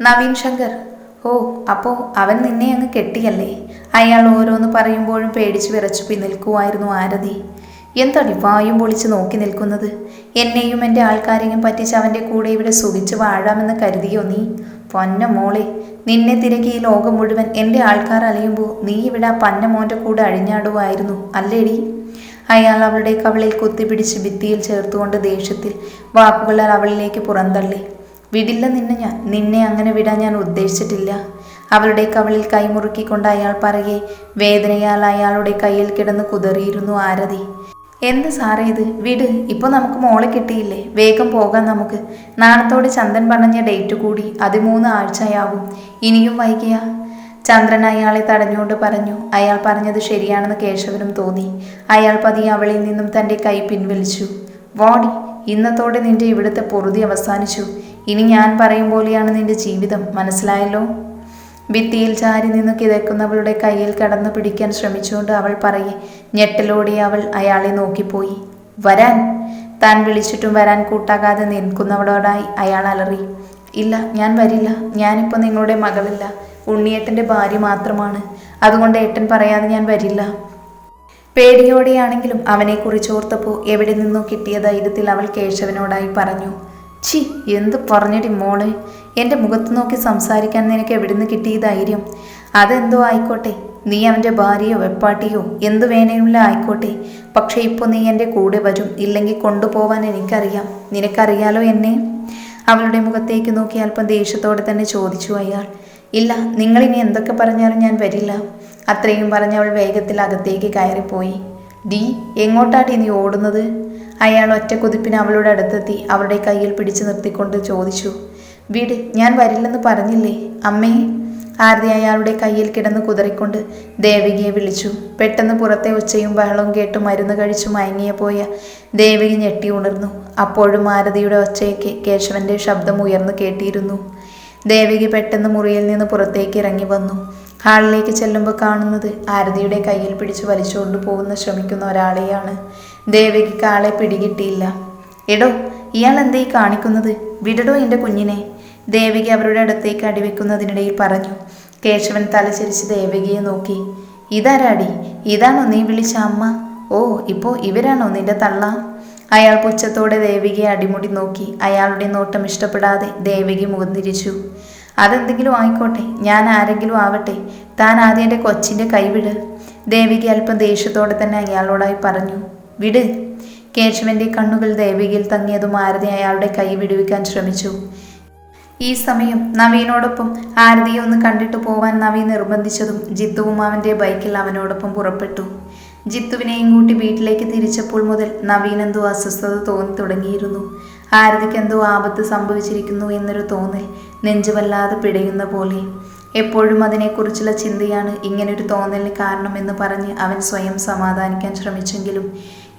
നവീൻ ശങ്കർ ഓ അപ്പോ അവൻ നിന്നെ അങ്ങ് കെട്ടിയല്ലേ? അയാൾ ഓരോന്ന് പറയുമ്പോഴും പേടിച്ച് വിറച്ചു പിന്നിൽക്കുമായിരുന്നു ആരതി. എന്തടി വായും പൊളിച്ച് നോക്കി നിൽക്കുന്നത്? എന്നെയും എന്റെ ആൾക്കാരെയും പറ്റിച്ച് അവന്റെ കൂടെ ഇവിടെ സുഖിച്ച് വാഴാമെന്ന് കരുതിയോ നീ? പൊന്ന മോളെ നിന്നെ തിരക്കി ഈ ലോകം മുഴുവൻ എന്റെ ആൾക്കാർ അലയുമ്പോൾ നീ ഇവിടെ ആ പന്ന മോന്റെ കൂടെ അഴിഞ്ഞാടുമായിരുന്നു അല്ലേടി? അയാൾ അവളുടെ കവളിൽ കുത്തിപ്പിടിച്ച് ഭിത്തിയിൽ ചേർത്തുകൊണ്ട് ദേഷ്യത്തിൽ വാക്കുകളാൽ അവളിലേക്ക് പുറന്തള്ളി. വിടില്ല നിന്നെ ഞാൻ നിന്നെ അങ്ങനെ വിടാൻ ഞാൻ ഉദ്ദേശിച്ചിട്ടില്ല. അവളുടെ കവളിൽ കൈമുറുക്കിക്കൊണ്ട് അയാൾ പറയെ വേദനയാൽ അയാളുടെ കയ്യിൽ കിടന്ന് കുതറിയിരുന്നു ആരതി. എന്ത് സാറേ ഇത്? വിട് ഇപ്പോൾ നമുക്ക് മോളെ കിട്ടിയില്ലേ? വേഗം പോകാം നമുക്ക്. നാളത്തോടെ ചന്ദൻ പറഞ്ഞ ഡേറ്റ് കൂടി അതിമൂന്ന് ആഴ്ചയാവും ഇനിയും വൈകിയ. ചന്ദ്രൻ അയാളെ തടഞ്ഞുകൊണ്ട് പറഞ്ഞു അയാൾ പറഞ്ഞത് ശരിയാണെന്ന് കേശവനും തോന്നി. അയാൾ പതിയെ അവളിൽ നിന്നും തന്റെ കൈ പിൻവലിച്ചു. വാടി ഇന്നത്തോടെ നിന്റെ ഇവിടുത്തെ പൊറുതി അവസാനിച്ചു. ഇനി ഞാൻ പറയും പോലെയാണ് നിന്റെ ജീവിതം മനസ്സിലായല്ലോ? ഭിത്തിയിൽ ചാരി നിന്ന് കിതക്കുന്നവളുടെ കയ്യിൽ കടന്നു പിടിക്കാൻ ശ്രമിച്ചുകൊണ്ട് അവൾ പറയെ ഞെട്ടലോടെ അവൾ അയാളെ നോക്കിപ്പോയി. വരാൻ. താൻ വിളിച്ചിട്ടും വരാൻ കൂട്ടാകാതെ നിൽക്കുന്നവളോടായി അയാൾ അലറി. ഇല്ല ഞാൻ വരില്ല. ഞാനിപ്പോൾ നിങ്ങളുടെ മകളില്ല. ഉണ്ണിയേട്ടന്റെ ഭാര്യ മാത്രമാണ്. അതുകൊണ്ട് ഏട്ടൻ പറയാതെ ഞാൻ വരില്ല. പേടിയോടെയാണെങ്കിലും അവനെക്കുറിച്ച് ഓർത്തപ്പോൾ എവിടെ നിന്നോ കിട്ടിയ ധൈര്യത്തിൽ അവൾ കേശവനോടായി പറഞ്ഞു. ഛി എന്ത് പറഞ്ഞടി മോളെ? എന്റെ മുഖത്ത് നോക്കി സംസാരിക്കാൻ നിനക്ക് എവിടുന്ന് കിട്ടിയ ധൈര്യം? അതെന്തോ ആയിക്കോട്ടെ. നീ അവന്റെ ഭാര്യയോ വെപ്പാട്ടിയോ എന്ത് വേണേലും ആയിക്കോട്ടെ. പക്ഷേ ഇപ്പോൾ നീ എന്റെ കൂടെ വരും. ഇല്ലെങ്കിൽ കൊണ്ടുപോവാൻ എനിക്കറിയാം. നിനക്കറിയാലോ എന്നെ? അവളുടെ മുഖത്തേക്ക് നോക്കി അല്പം ദേഷ്യത്തോടെ തന്നെ ചോദിച്ചു അയാൾ. ഇല്ല നിങ്ങളിനി എന്തൊക്കെ പറഞ്ഞാലും ഞാൻ വരില്ല. അത്രയും പറഞ്ഞ് അവൾ വേഗത്തിൽ അകത്തേക്ക് കയറിപ്പോയി. ഡി എങ്ങോട്ടാടി നീ ഓടുന്നത്? അയാൾ ഒറ്റ കുതിപ്പിന് അവളുടെ അടുത്തെത്തി അവളുടെ കയ്യിൽ പിടിച്ചു നിർത്തിക്കൊണ്ട് ചോദിച്ചു വീട് ഞാൻ വരില്ലെന്ന് പറഞ്ഞില്ലേ? അമ്മേ. ആരതി അയാളുടെ കയ്യിൽ കിടന്ന് കുതറിക്കൊണ്ട് ദേവികയെ വിളിച്ചു. പെട്ടെന്ന് പുറത്തെ ഉച്ചയും ബഹളവും കേട്ട് മരുന്ന് കഴിച്ചു മയങ്ങിയ പോയ ദേവിക ഞെട്ടി ഉണർന്നു. അപ്പോഴും ആരതിയുടെ ഒച്ചയൊക്കെ കേശവന്റെ ശബ്ദം ഉയർന്നു കേട്ടിയിരുന്നു ദേവിക പെട്ടെന്ന് മുറിയിൽ നിന്ന് പുറത്തേക്ക് ഇറങ്ങി വന്നു. ഹാളിലേക്ക് ചെല്ലുമ്പോൾ കാണുന്നത് ആരതിയുടെ കയ്യിൽ പിടിച്ച് വലിച്ചുകൊണ്ട് പോകുന്ന ശ്രമിക്കുന്ന ഒരാളെയാണ്. ദേവികയ്ക്ക് ആളെ പിടികിട്ടിയില്ല. എടോ ഇയാൾ എന്തേ കാണിക്കുന്നത്? വിടടോ എന്റെ കുഞ്ഞിനെ. ദേവകി അവരുടെ അടുത്തേക്ക് അടിവെക്കുന്നതിനിടയിൽ പറഞ്ഞു. കേശവൻ തലചരിച്ച് ദേവകിയെ നോക്കി. ഇതാരാടി? ഇതാണോ നീ വിളിച്ച അമ്മ? ഓ ഇപ്പോ ഇവരാണോ നിന്റെ തള്ള? അയാൾ പുച്ഛത്തോടെ ദേവികയെ അടിമുടി നോക്കി. അയാളുടെ നോട്ടം ഇഷ്ടപ്പെടാതെ ദേവികി മുഖം തിരിച്ചു. അതെന്തെങ്കിലും ആയിക്കോട്ടെ ഞാൻ ആരെങ്കിലും ആവട്ടെ. താൻ ആദ്യം എന്റെ കൊച്ചിന്റെ കൈവിട് ദേവികി അല്പം ദേഷ്യത്തോടെ തന്നെ അയാളോടായി പറഞ്ഞു. വിട്. കേശവന്റെ കണ്ണുകൾ ദേവികയിൽ തങ്ങിയതും ആരതി അയാളുടെ കൈ വിടുവിക്കാൻ ശ്രമിച്ചു. ഈ സമയം നവീനോടൊപ്പം ആരതിയെ ഒന്ന് കണ്ടിട്ട് പോവാൻ നവീൻ നിർബന്ധിച്ചതും ജിത്തുവും അവന്റെ ബൈക്കിൽ അവനോടൊപ്പം പുറപ്പെട്ടു. ജിത്തുവിനെയും കൂട്ടി വീട്ടിലേക്ക് തിരിച്ചപ്പോൾ മുതൽ നവീൻ എന്തോ അസ്വസ്ഥത തോന്നി തുടങ്ങിയിരുന്നു. ആരതിക്ക് എന്തോ ആപത്ത് സംഭവിച്ചിരിക്കുന്നു എന്നൊരു തോന്നൽ നെഞ്ചുവല്ലാതെ പിടയുന്ന പോലെ. എപ്പോഴും അതിനെക്കുറിച്ചുള്ള ചിന്തയാണ് ഇങ്ങനൊരു തോന്നലിന് കാരണമെന്ന് പറഞ്ഞ് അവൻ സ്വയം സമാധാനിക്കാൻ ശ്രമിച്ചെങ്കിലും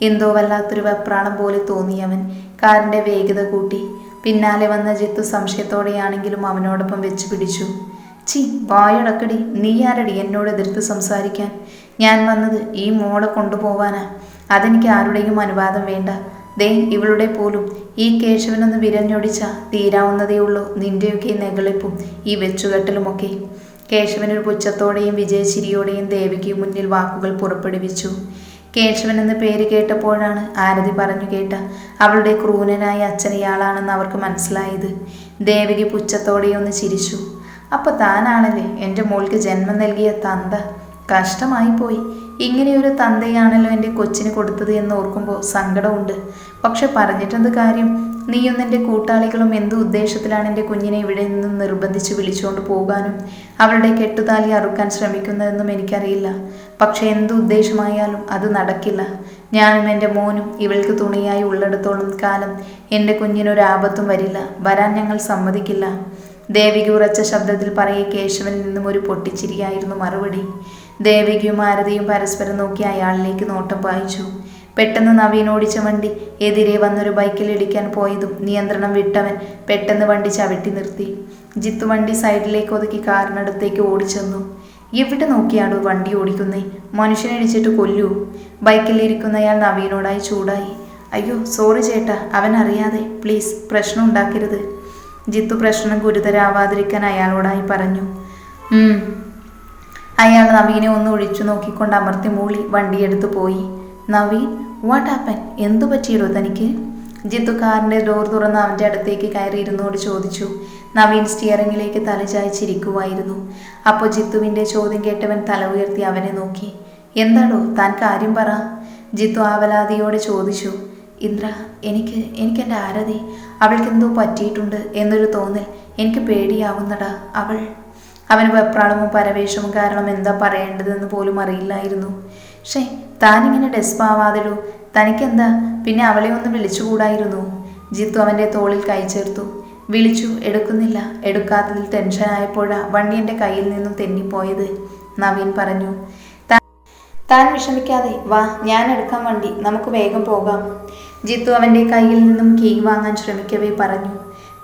എന്തോ വല്ലാത്തൊരു വെപ്രാളം പോലെ തോന്നിയവൻ കാറിന്റെ വേഗത കൂട്ടി. പിന്നാലെ വന്ന ജിത്തു സംശയത്തോടെയാണെങ്കിലും അവനോടൊപ്പം വെച്ച് പിടിച്ചു. ചി വായടക്കടി നീ ആരടി എന്നോട് എതിർത്ത് സംസാരിക്കാൻ? ഞാൻ വന്നത് ഈ മോളെ കൊണ്ടുപോവാനാ. അതെനിക്ക് ആരുടെയും അനുവാദം വേണ്ട. ദേ ഇവളുടെ പോലും. ഈ കേശവനൊന്ന് വിരഞ്ഞൊടിച്ച തീരാവുന്നതേ ഉള്ളൂ നിന്റെയൊക്കെ നെകളിപ്പും ഈ വെച്ചുകെട്ടലുമൊക്കെ. കേശവനൊരു പുച്ഛത്തോടെയും വിജയചിരിയോടെയും ദേവിക്ക് മുന്നിൽ വാക്കുകൾ പുറപ്പെടുവിച്ചു. കേശവൻ എന്ന പേര് കേട്ടപ്പോഴാണ് ആരതി പറഞ്ഞു കേട്ട അവളുടെ ക്രൂരനായ അച്ഛൻ ഇയാളാണെന്ന് അവർക്ക് മനസ്സിലായത്. ദേവകി പുച്ഛത്തോടെ ഒന്ന് ചിരിച്ചു. അപ്പൊ താനാണല്ലേ എന്റെ മോൾക്ക് ജന്മം നൽകിയ തന്ത? കഷ്ടമായി പോയി. ഇങ്ങനെയൊരു തന്തയാണല്ലോ എന്റെ കൊച്ചിന് കൊടുത്തത് എന്ന് ഓർക്കുമ്പോൾ സങ്കടമുണ്ട്. പക്ഷെ പറഞ്ഞിട്ടെന്ത് കാര്യം? നീയും നിന്റെ കൂട്ടാളികളും എന്ത് ഉദ്ദേശത്തിലാണ് എന്റെ കുഞ്ഞിനെ ഇവിടെ നിന്നും നിർബന്ധിച്ച് വിളിച്ചുകൊണ്ട് പോകാനും? അവളുടെ കെട്ടുതാലി അറുക്കാൻ ശ്രമിക്കുന്നതെന്നും എനിക്കറിയില്ല. പക്ഷെ എന്ത് ഉദ്ദേശമായാലും അത് നടക്കില്ല. ഞാനും എന്റെ മോനും ഇവൾക്ക് തുണിയായി ഉള്ളിടത്തോളം കാലം എന്റെ കുഞ്ഞിനൊരാപത്തും വരില്ല. വരാൻ ഞങ്ങൾ സമ്മതിക്കില്ല. ദേവിക ഉറച്ച ശബ്ദത്തിൽ പറയെ കേശവനിൽ നിന്നും ഒരു പൊട്ടിച്ചിരിയായിരുന്നു മറുപടി. ദേവികയും ആരതിയും പരസ്പരം നോക്കി അയാളിലേക്ക് നോട്ടം പായിച്ചു. പെട്ടെന്ന് നവീൻ ഓടിച്ച വണ്ടി എതിരെ വന്നൊരു ബൈക്കിൽ ഇടിക്കാൻ പോയതും നിയന്ത്രണം വിട്ടവൻ പെട്ടെന്ന് വണ്ടി ചവിട്ടി നിർത്തി. ജിത്തു വണ്ടി സൈഡിലേക്ക് ഒതുക്കി കാറിനടുത്തേക്ക് ഓടിച്ചെന്നു. എവിടെ നോക്കിയാണോ വണ്ടി ഓടിക്കുന്നേ? മനുഷ്യനിടിച്ചിട്ട് കൊല്ലൂ. ബൈക്കിൽ ഇരിക്കുന്നയാൾ നവീനോടായി ചൂടായി. അയ്യോ സോറി ചേട്ടാ അവൻ അറിയാതെ. പ്ലീസ് പ്രശ്നം ഉണ്ടാക്കരുത്. ജിത്തു പ്രശ്നം ഗുരുതരാവാതിരിക്കാൻ അയാളോടായി പറഞ്ഞു. അയാൾ നവീനെ ഒന്ന് ഒഴിച്ചു നോക്കിക്കൊണ്ട് അമർത്തി മൂളി വണ്ടിയെടുത്ത് പോയി. നവീൻ വാട്ട് ആപ്പൻ എന്തു പറ്റിയിടോ തനിക്ക്? ജിത്തു കാറിന്റെ ഡോർ തുറന്ന് അവന്റെ അടുത്തേക്ക് കയറി ഇരുന്നോട് ചോദിച്ചു. നവീൻ സ്റ്റിയറിംഗിലേക്ക് തലചായ്ച്ചിരിക്കുവായിരുന്നു അപ്പോൾ ജിത്തുവിന്റെ ചോദ്യം കേട്ടവൻ തല ഉയർത്തി അവനെ നോക്കി. എന്താണോ താൻ കാര്യം പറ. ജിത്തു ആവലാതിയോടെ ചോദിച്ചു. ഇന്ദ്ര എനിക്ക് എനിക്ക് എന്റെ ആരതി അവൾക്ക് എന്തോ പറ്റിയിട്ടുണ്ട് എന്നൊരു തോന്നൽ. എനിക്ക് പേടിയാവുന്നടാ അവൾ. അവന് വെപ്രാളവും പരവേഷവും കാരണം എന്താ പറയേണ്ടതെന്ന് പോലും അറിയില്ലായിരുന്നു. ഷേ താനിങ്ങനെ ഡെസ്പാവാതിടൂ. തനിക്കെന്താ? പിന്നെ അവളെ ഒന്ന് വിളിച്ചുകൂടായിരുന്നു. ജിത്തു അവന്റെ തോളിൽ കൈ ചേർത്തു. വിളിച്ചു എടുക്കുന്നില്ല. എടുക്കാത്തതിൽ ടെൻഷനായപ്പോഴാ വണ്ടി എന്റെ കയ്യിൽ നിന്നും തെന്നിപ്പോയത്. നവീൻ പറഞ്ഞു. "താ- താൻ വിഷമിക്കാതെ വാ ഞാൻ എടുക്കാൻ വണ്ടി. നമുക്ക് വേഗം പോകാം. ജിത്തു അവന്റെ കയ്യിൽ നിന്നും കീ വാങ്ങാൻ ശ്രമിക്കവേ പറഞ്ഞു.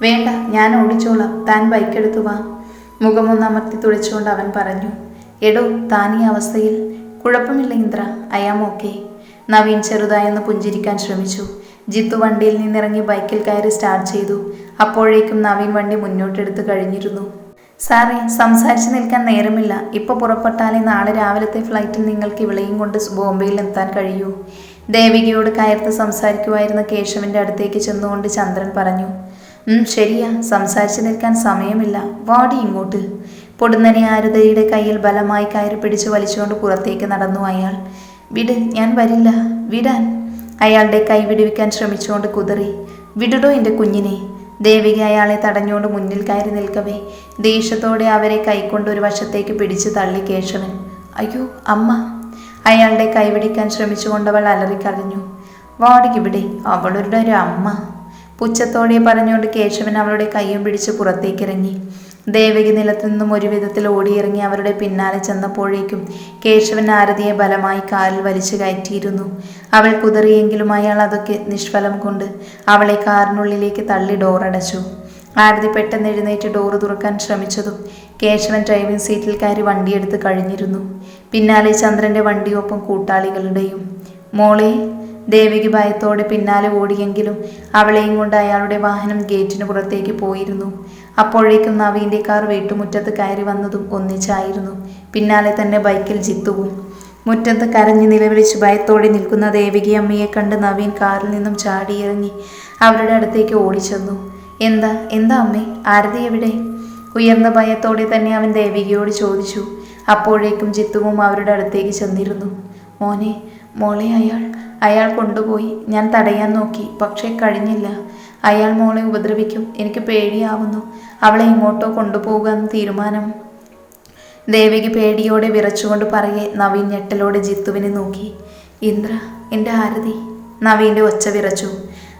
വേണ്ട ഞാൻ ഓടിച്ചോളാം. താൻ ബൈക്കെടുത്തു വാ. മുഖമൊന്നമർത്തി തുളിച്ചുകൊണ്ട് അവൻ പറഞ്ഞു. എടോ താൻ ഈ അവസ്ഥയിൽ കുഴപ്പമില്ല Indra. I am okay Naveen ചെറുതായൊന്ന് പുഞ്ചിരിക്കാൻ ശ്രമിച്ചു. ജിത്തു വണ്ടിയിൽ നിന്നിറങ്ങി ബൈക്കിൽ കയറി സ്റ്റാർട്ട് ചെയ്തു. അപ്പോഴേക്കും നവീൻ വണ്ടി മുന്നോട്ടെടുത്ത് കഴിഞ്ഞിരുന്നു. സാറേ സംസാരിച്ച് നിൽക്കാൻ നേരമില്ല. ഇപ്പോൾ പുറപ്പെട്ടാലേ നാളെ രാവിലത്തെ ഫ്ലൈറ്റിൽ നിങ്ങൾക്ക് ഇവിളെയും കൊണ്ട് ബോംബെയിൽ എത്താൻ കഴിയൂ. ദേവികയോട് കയർത്ത് സംസാരിക്കുമായിരുന്ന കേശവന്റെ അടുത്തേക്ക് ചെന്നുകൊണ്ട് ചന്ദ്രൻ പറഞ്ഞു ശരിയാ. സംസാരിച്ച് നിൽക്കാൻ സമയമില്ല. വാടി ഇങ്ങോട്ട്. പൊടുന്നനെ ആരുതയുടെ കയ്യിൽ ബലമായി കയറി പിടിച്ചു വലിച്ചുകൊണ്ട് പുറത്തേക്ക് നടന്നു അയാൾ. വിട് ഞാൻ വരില്ല. വിടാൻ. അയാളുടെ കൈ വിടുവിക്കാൻ ശ്രമിച്ചുകൊണ്ട് കുതറി. വിടുടോ എന്റെ കുഞ്ഞിനെ. ദേവിക അയാളെ തടഞ്ഞുകൊണ്ട് മുന്നിൽ കയറി നിൽക്കവേ. ദേഷ്യത്തോടെ അവരെ കൈക്കൊണ്ട് ഒരു വശത്തേക്ക് പിടിച്ചു തള്ളി കേശവൻ. അയ്യോ അമ്മ. അയാളുടെ കൈപിടിക്കാൻ ശ്രമിച്ചുകൊണ്ടവൾ അലറിക്കറിഞ്ഞു വാടിക്കിവിടെ അവളുടെ ഒരു അമ്മ. പുച്ഛത്തോടെ പറഞ്ഞുകൊണ്ട് കേശവൻ അവളുടെ കൈയും പിടിച്ച് പുറത്തേക്കിറങ്ങി. ദേവകി നിലത്തു നിന്നും ഒരു വിധത്തിൽ ഓടിയിറങ്ങി അവരുടെ പിന്നാലെ ചെന്നപ്പോഴേക്കും കേശവൻ ആരതിയെ ബലമായി കാലിൽ വലിച്ചു കയറ്റിയിരുന്നു. അവൾ കുതറിയെങ്കിലും അയാൾ അതൊക്കെ നിഷ്ഫലം കൊണ്ട് അവളെ കാറിനുള്ളിലേക്ക് തള്ളി ഡോറടച്ചു ആരതി പെട്ടെന്ന് എഴുന്നേറ്റ് ഡോറ് തുറക്കാൻ ശ്രമിച്ചതും കേശവൻ ഡ്രൈവിംഗ് സീറ്റിൽ കയറി വണ്ടിയെടുത്ത് കഴിഞ്ഞിരുന്നു. പിന്നാലെ ചന്ദ്രന്റെ വണ്ടിയൊപ്പം കൂട്ടാളികളുടെയും. മോളെ ദേവിക്ക് ഭയത്തോടെ പിന്നാലെ ഓടിയെങ്കിലും അവളെയും കൊണ്ട് അയാളുടെ വാഹനം ഗേറ്റിന് പുറത്തേക്ക് പോയിരുന്നു. അപ്പോഴേക്കും നവീന്റെ കാർ വീട്ടുമുറ്റത്ത് കയറി വന്നതും ഒന്നിച്ചായിരുന്നു. പിന്നാലെ തന്നെ ബൈക്കിൽ ജിത്തുവും. മുറ്റത്ത് കരഞ്ഞു നിലവിളിച്ച് ഭയത്തോടെ നിൽക്കുന്ന ദേവികി അമ്മയെ കണ്ട് നവീൻ കാറിൽ നിന്നും ചാടിയിറങ്ങി അവരുടെ അടുത്തേക്ക് ഓടിച്ചെന്നു. എന്താ? എന്താ അമ്മേ? ആരതി എവിടെ? ഉയർന്ന ഭയത്തോടെ തന്നെ അവൻ ദേവികയോട് ചോദിച്ചു. അപ്പോഴേക്കും ജിത്തുവും അവരുടെ അടുത്തേക്ക് ചെന്നിരുന്നു. മോനെ മോളെ അയാൾ അയാൾ കൊണ്ടുപോയി. ഞാൻ തടയാൻ നോക്കി പക്ഷേ കഴിഞ്ഞില്ല. അയാൾ മോളെ ഉപദ്രവിക്കും. എനിക്ക് പേടിയാവുന്നു. അവളെ ഇങ്ങോട്ടോ കൊണ്ടുപോകാൻ തീരുമാനം. ദേവിക്ക് പേടിയോടെ വിറച്ചുകൊണ്ട് പറയെ നവീൻ ഞെട്ടലോടെ ജിത്തുവിനെ നോക്കി. ഇന്ദ്ര എന്റെ ആരതി. നവീന്റെ ഒച്ച വിറച്ചു.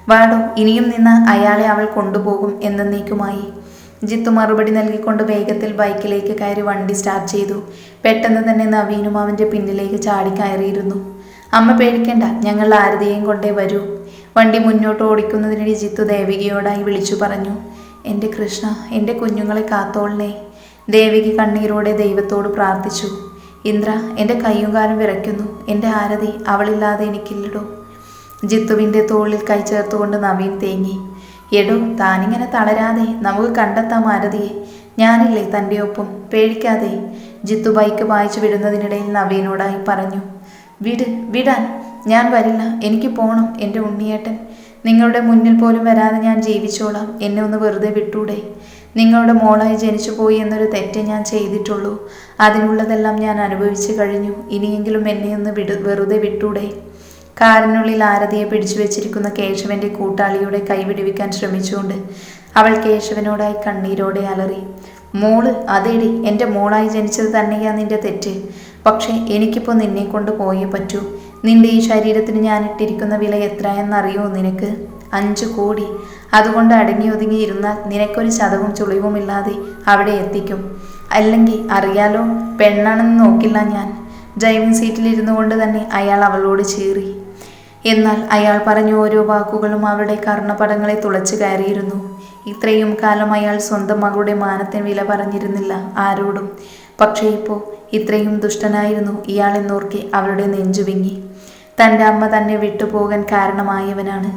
വാടോ ഇനിയും നിന്ന് അയാളെ അവൾ കൊണ്ടുപോകും എന്നേക്കുമായി ജിത്തു മറുപടി നൽകിക്കൊണ്ട് വേഗത്തിൽ ബൈക്കിലേക്ക് കയറി വണ്ടി സ്റ്റാർട്ട് ചെയ്തു. പെട്ടെന്ന് തന്നെ നവീനും അവന്റെ പിന്നിലേക്ക് ചാടി കയറിയിരുന്നു. അമ്മ പേടിക്കണ്ട ഞങ്ങൾ ആരതിയെയും കൊണ്ടേ വരൂ. വണ്ടി മുന്നോട്ട് ഓടിക്കുന്നതിനിടെ ജിത്തു ദേവികയോടായി വിളിച്ചു പറഞ്ഞു എന്റെ കൃഷ്ണ എന്റെ കുഞ്ഞുങ്ങളെ കാത്തോളണേ ദേവികി കണ്ണീരോടെ ദൈവത്തോട് പ്രാർത്ഥിച്ചു ഇന്ദ്ര എന്റെ കയ്യും കാലും വിറയ്ക്കുന്നു എന്റെ ആരതി അവളില്ലാതെ എനിക്കില്ലടോ ജിത്തുവിന്റെ തോളിൽ കൈ ചേർത്തുകൊണ്ട് നവീൻ തേങ്ങി എടോ താനിങ്ങനെ തളരാതെ നമുക്ക് കണ്ടെത്താം ആരതിയെ. ഞാനില്ലേ തന്റെ ഒപ്പം പേടിക്കാതെ ജിത്തു ബൈക്ക് വായിച്ചു വിടുന്നതിനിടയിൽ നവീനോടായി പറഞ്ഞു വിട് വിടാൻ. ഞാൻ വരില്ല. എനിക്ക് പോണം എന്റെ ഉണ്ണിയേട്ടൻ. നിങ്ങളുടെ മുന്നിൽ പോലും വരാതെ ഞാൻ ജീവിച്ചോളാം. എന്നെ ഒന്ന് വെറുതെ വിട്ടൂടെ? നിങ്ങളുടെ മോളായി ജനിച്ചു പോയി എന്നൊരു തെറ്റേ ഞാൻ ചെയ്തിട്ടുള്ളൂ. അതിനുള്ളതെല്ലാം ഞാൻ അനുഭവിച്ചു കഴിഞ്ഞു. ഇനിയെങ്കിലും എന്നെ ഒന്ന് വിടു വെറുതെ വിട്ടൂടെ? കാറിനുള്ളിൽ ആരതിയെ പിടിച്ചു വെച്ചിരിക്കുന്ന കേശവന്റെ കൂട്ടാളിയുടെ കൈ വിടുവിക്കാൻ ശ്രമിച്ചുകൊണ്ട് അവൾ കേശവനോടായി കണ്ണീരോടെ അലറി. മോൾ അതേടി. എന്റെ മോളായി ജനിച്ചത് തന്നെയാ നിന്റെ തെറ്റ്. പക്ഷേ എനിക്കിപ്പോൾ നിന്നെ കൊണ്ട് പോയേ പറ്റൂ. നിന്റെ ഈ ശരീരത്തിന് ഞാൻ ഇട്ടിരിക്കുന്ന വില എത്രയെന്നറിയോ നിനക്ക്? അഞ്ച് കോടി. അതുകൊണ്ട് അടങ്ങി ഒതുങ്ങി ഇരുന്നാൽ നിനക്കൊരു ചതവും ചുളിവുമില്ലാതെ അവിടെ എത്തിക്കും. അല്ലെങ്കിൽ അറിയാലോ പെണ്ണാണെന്ന് നോക്കില്ല ഞാൻ. ഡ്രൈവിംഗ് സീറ്റിലിരുന്നു കൊണ്ട് തന്നെ അയാൾ അവളോട് ചീറി. എന്നാൽ അയാൾ പറഞ്ഞ ഓരോ വാക്കുകളും അവളുടെ കർണപടങ്ങളെ തുളച്ചു കയറിയിരുന്നു. ഇത്രയും കാലം അയാൾ സ്വന്തം മകളുടെ മാനത്തിന് വില പറഞ്ഞിരുന്നില്ല ആരോടും. പക്ഷേ ഇപ്പോൾ ഇത്രയും ദുഷ്ടനായിരുന്നു ഇയാളെന്നോർക്കെ അവളുടെ നെഞ്ചു വിങ്ങി. തന്റെ അമ്മ തന്നെ വിട്ടുപോകാൻ കാരണമായവനാണ്.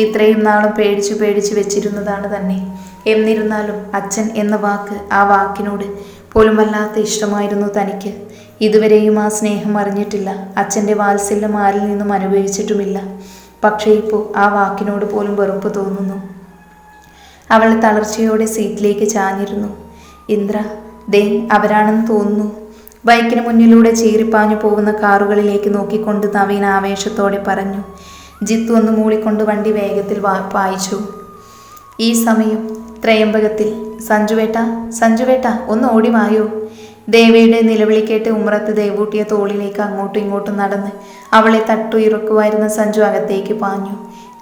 ഇത്രയും നാളും പേടിച്ചു പേടിച്ചു വെച്ചിരുന്നതാണ് തന്നെ. എന്നിരുന്നാലും അച്ഛൻ എന്ന വാക്ക് ആ വാക്കിനോട് പോലും വല്ലാത്ത ഇഷ്ടമായിരുന്നു തനിക്ക്. ഇതുവരെയും ആ സ്നേഹം അറിഞ്ഞിട്ടില്ല. അച്ഛന്റെ വാത്സല്യം ആരിൽ നിന്നും അനുഭവിച്ചിട്ടുമില്ല. പക്ഷേ ഇപ്പോൾ ആ വാക്കിനോട് പോലും വെറുപ്പ് തോന്നുന്നു. അവൾ തളർച്ചയോടെ സീറ്റിലേക്ക് ചാഞ്ഞിരുന്നു. ഇന്ദ്ര ദേ അവരാണെന്ന് തോന്നുന്നു. ബൈക്കിന് മുന്നിലൂടെ ചീറിപ്പാഞ്ഞു പോകുന്ന കാറുകളിലേക്ക് നോക്കിക്കൊണ്ട് നവീൻ ആവേശത്തോടെ പറഞ്ഞു ജിത്തു ഒന്ന് മൂളിക്കൊണ്ട് വണ്ടി വേഗത്തിൽ വായിച്ചു. ഈ സമയം ത്രയംബകത്തിൽ സഞ്ജുവേട്ട സഞ്ജുവേട്ട ഒന്ന് ഓടി വായോ? ദേവയുടെ നിലവിളി കേട്ട് ഉമ്രത്ത് ദേവൂട്ടിയ തോളിലേക്ക് അങ്ങോട്ടും ഇങ്ങോട്ടും നടന്ന് അവളെ തട്ടുയിറക്കുമായിരുന്ന സഞ്ജു അകത്തേക്ക് പാഞ്ഞു.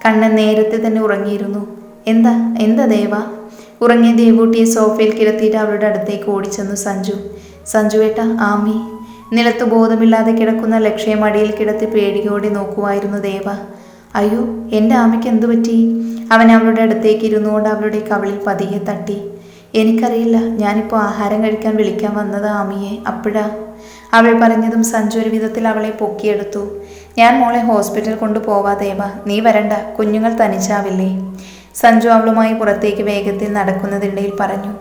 കണ്ണൻ നേരത്തെ തന്നെ ഉറങ്ങിയിരുന്നു. എന്താ എന്താ ദേവ? ഉറങ്ങിയ ദേവൂട്ടിയെ സോഫയിൽ കിടത്തിയിട്ട് അവളുടെ അടുത്തേക്ക് ഓടിച്ചെന്നു സഞ്ജു. സഞ്ജു ഏട്ട ആമി. നിലത്ത് ബോധമില്ലാതെ കിടക്കുന്ന ലക്ഷ്യം അടിയിൽ കിടത്തി പേടിയോടെ നോക്കുമായിരുന്നു ദേവ. അയ്യോ എന്റെ ആമയ്ക്ക് എന്തു പറ്റി? അവൻ അവളുടെ അടുത്തേക്ക് ഇരുന്നുകൊണ്ട് അവളുടെ കവളിൽ പതിയെ തട്ടി. എനിക്കറിയില്ല ഞാനിപ്പോൾ ആഹാരം കഴിക്കാൻ വിളിക്കാൻ വന്നത് ആമിയെ. അപ്പോഴാ? അവൾ പറഞ്ഞതും സഞ്ജു ഒരു വിധത്തിൽ അവളെ പൊക്കിയെടുത്തു. ഞാൻ മോളെ ഹോസ്പിറ്റൽ കൊണ്ടുപോവാ ദേവ. നീ വരണ്ട കുഞ്ഞുങ്ങൾ തനിച്ചാവില്ലേ? സഞ്ജു അവളുമായി പുറത്തേക്ക് വേഗത്തിൽ നടക്കുന്നതിനിടയിൽ പറഞ്ഞു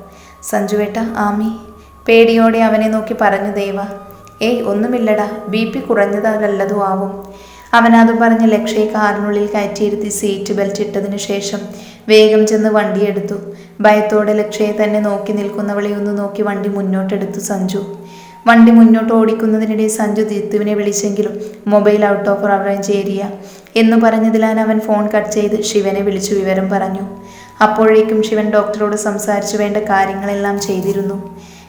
സഞ്ജുവേട്ട ആമി പേടിയോടെ അവനെ നോക്കി പറഞ്ഞു ദേവ. ഏയ് ഒന്നുമില്ലടാ ബി പി കുറഞ്ഞതല്ലതും ആവും. അവനത് പറഞ്ഞ് ലക്ഷയെ കാറിനുള്ളിൽ കയറ്റിയിരുത്തി സീറ്റ് ബെൽറ്റ് ഇട്ടതിനു ശേഷം വേഗം ചെന്ന് വണ്ടിയെടുത്തു ഭയത്തോടെ ലക്ഷയെ തന്നെ നോക്കി നിൽക്കുന്നവളെ ഒന്ന് നോക്കി വണ്ടി മുന്നോട്ടെടുത്തു സഞ്ജു. വണ്ടി മുന്നോട്ട് ഓടിക്കുന്നതിനിടെ സഞ്ജു ദിത്തുവിനെ വിളിച്ചെങ്കിലും mobile out of range area. എന്ന് പറഞ്ഞതിലാൽ അവൻ ഫോൺ കട്ട് ചെയ്ത് ശിവനെ വിളിച്ചു വിവരം പറഞ്ഞു. അപ്പോഴേക്കും ശിവൻ ഡോക്ടറോട് സംസാരിച്ചു വേണ്ട കാര്യങ്ങളെല്ലാം ചെയ്തിരുന്നു.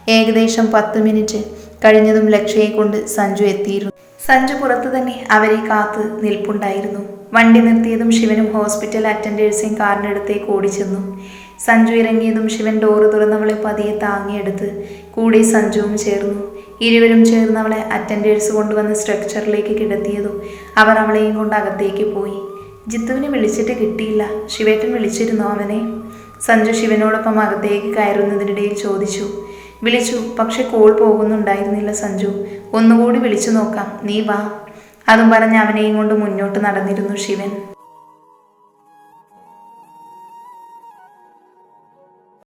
ഏകദേശം പത്ത് മിനിറ്റ് കഴിഞ്ഞതും ലക്ഷ്യയെ കൊണ്ട് സഞ്ജു എത്തിയിരുന്നു. സഞ്ജു പുറത്തു തന്നെ അവരെ കാത്ത് നിൽപ്പുണ്ടായിരുന്നു. വണ്ടി നിർത്തിയതും ശിവനും ഹോസ്പിറ്റൽ അറ്റൻഡേഴ്സും കാറിനടുത്തേക്ക് ഓടിച്ചെന്നു. സഞ്ജു ഇറങ്ങിയതും ശിവൻ ഡോറ് തുറന്നവളെ പതിയെ താങ്ങിയെടുത്ത് കൂടെ സഞ്ജുവും ചേർന്നു. ഇരുവരും ചേർന്ന് അവളെ അറ്റൻഡേഴ്സ് കൊണ്ടുവന്ന് സ്ട്രക്ചറിലേക്ക് കിടത്തിയതും അവർ അവളെയും കൊണ്ട് അകത്തേക്ക് പോയി. ജിത്തുവിനെ വിളിച്ചിട്ട് കിട്ടിയില്ല. ശിവേട്ടൻ വിളിച്ചിരുന്നോ അവനെ? സഞ്ജു ശിവനോടൊപ്പം അകത്തേക്ക് കയറുന്നതിനിടയിൽ ചോദിച്ചു. വിളിച്ചു പക്ഷെ കോൾ പോകുന്നുണ്ടായിരുന്നില്ല സഞ്ജു. ഒന്നുകൂടി വിളിച്ചു നോക്കാം. നീ വാ. അതും പറഞ്ഞ് അവനെയും കൊണ്ട് മുന്നോട്ട് നടന്നിരുന്നു ശിവൻ.